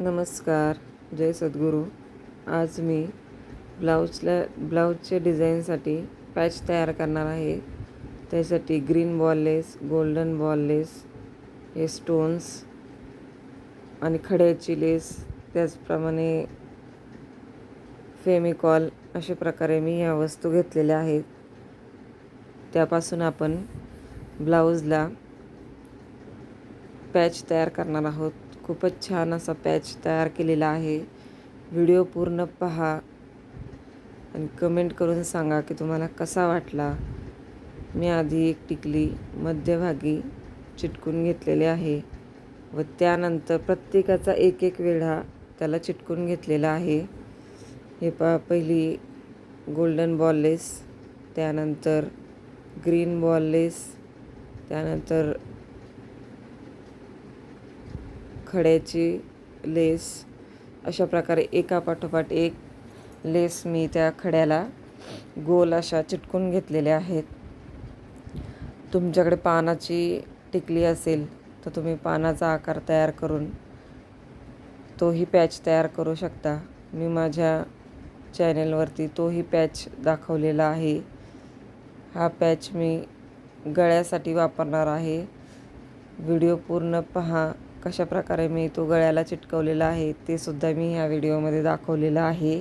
नमस्कार जय सद्गुरू. आज मी ब्लाऊजला ब्लाऊजच्या डिझाईनसाठी पॅच तयार करणार आहे. त्यासाठी green ball lace golden ball lace हे स्टोन्स आणि खड्याची लेस त्याचप्रमाणे फेमिकॉल अशा प्रकारे मी ह्या वस्तू घेतलेल्या आहेत. त्यापासून आपण ब्लाऊजला पॅच तयार करणार आहोत. खूपच छान असा पॅच तयार केलेला आहे. व्हिडिओ पूर्ण पहा आणि कमेंट करून सांगा की तुम्हाला कसा वाटला. मी आधी एक टिकली मध्यभागी चिटकून घेतलेले आहे व त्यानंतर प्रत्येकाचा एक एक वेढा त्याला चिटकून घेतलेला आहे. हे पहा पहिली गोल्डन बॉल लेस त्यानंतर ग्रीन बॉल लेस त्यानंतर खड्याची लेस अशा प्रकारे एका पाठोपाठ एक लेस मी त्या खड्याला गोल अशा चिटकून घेतलेल्या आहेत. तुमच्याकडे पानाची टिकली असेल तर तुम्ही पानाचा आकार तयार करून तोही पॅच तयार करू शकता. मी माझ्या चॅनेलवरती तोही पॅच दाखवलेला आहे. हा पॅच मी गळ्यासाठी वापरणार आहे. व्हिडिओ पूर्ण पहा. कशा प्रकारे मी तो गळ्याला चिटकवलेला आहे ते सुद्धा मी ह्या व्हिडिओमध्ये दाखवलेलं आहे.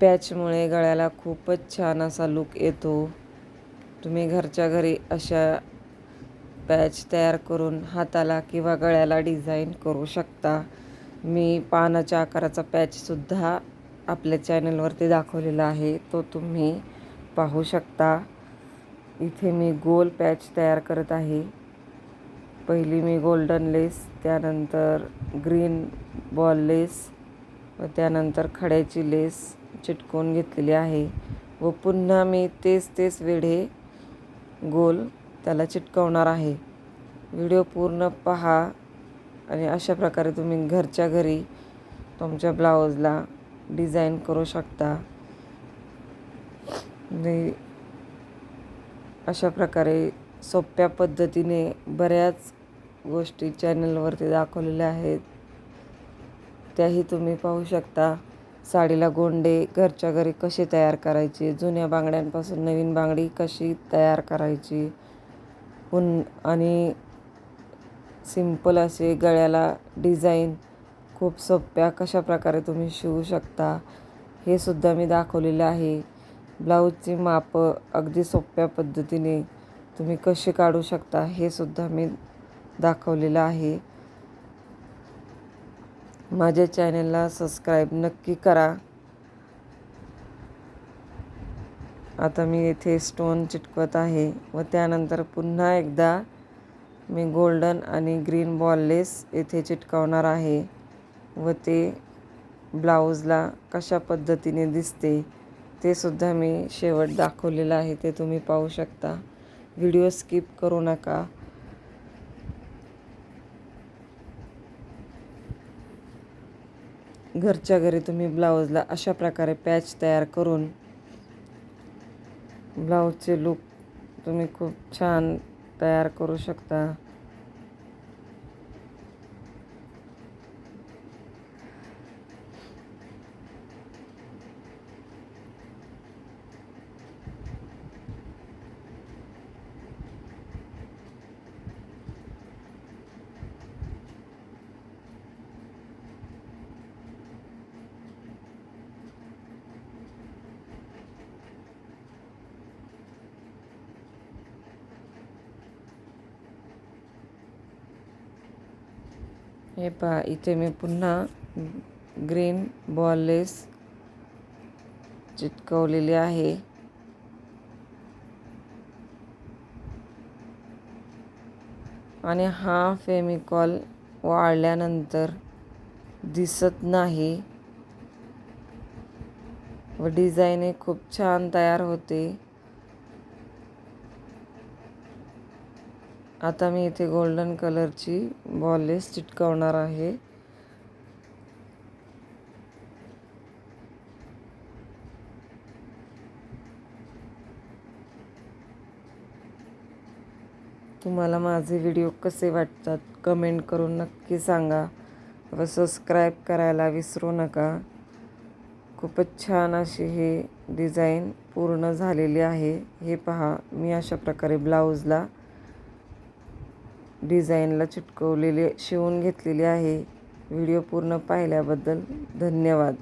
पॅचमुळे गळ्याला खूपच छान असा लुक येतो. तुम्ही घरच्या घरी अशा पॅच तयार करून हाताला किंवा गळ्याला डिझाईन करू शकता. मी पानाच्या आकाराचा पॅचसुद्धा आपल्या चॅनलवरती दाखवलेला आहे. तो तुम्ही पाहू शकता. इथे मी गोल पॅच तयार करत आहे. पहिली मी गोल्डन लेस त्यानंतर ग्रीन बॉल लेस व त्यानंतर खड्याची लेस चिटकवून घेतलेली आहे. व पुन्हा मी तेच तेच वेढे गोल त्याला चिटकवणार आहे. व्हिडिओ पूर्ण पहा आणि अशा प्रकारे तुम्ही घरच्या घरी तुमच्या ब्लाऊजला डिझाईन करू शकता. अशा प्रकारे सोप्या पद्धतीने बऱ्याच गोष्टी चॅनलवरती दाखवलेल्या आहेत. त्याही तुम्ही पाहू शकता. साडीला गोंडे घरच्या घरी कसे तयार करायचे? जुन्या बांगड्यांपासून नवीन बांगडी कशी तयार करायची? पुन आणि सिंपल असे गळ्याला डिझाईन खूप सोप्या कशा प्रकारे तुम्ही शिवू शकता हे सुद्धा मी दाखवलेलं आहे. ब्लाऊजची मापं अगदी सोप्या पद्धतीने तुम्ही कसे काढू शकता हे सुद्धा मी दाखवलेलं आहे. माझ्या चॅनलला सबस्क्राईब नक्की करा. आता मी येथे स्टोन चिटकवत आहे व त्यानंतर पुन्हा एकदा मी गोल्डन आणि ग्रीन बॉललेस येथे चिटकवणार आहे व ते ब्लाऊजला कशा पद्धतीने दिसते ते सुद्धा मी शेवट दाखवलेलं आहे ते तुम्ही पाहू शकता. व्हिडिओ स्किप करू नका. घरच्या घरी तुम्ही ब्लाऊजला अशा प्रकारे पॅच तयार करून ब्लाऊजचे लूक तुम्ही खूप छान तयार करू शकता. हे पहा इथे मी पुन्हा ग्रीन बॉललेस चिटकवलेले चिटकवलेली आहे. आणि हा फेमिकॉल वाळल्यानंतर दिसत नाही. व डिझाईन खूप छान तयार होते. आता मी इथे गोल्डन कलरची बॉलेस चिटकवणार आहे. तुम्हाला माझे व्हिडिओ कसे वाटतात कमेंट करून नक्की सांगा. व सबस्क्राईब करायला विसरू नका. खूपच छान अशी हे डिझाईन पूर्ण झालेली आहे. हे पहा मी अशा प्रकारे ब्लाऊजला डिझाईनला चिटकवलेले शिवून घेतलेली आहे. व्हिडिओ पूर्ण पाहिल्याबद्दल धन्यवाद.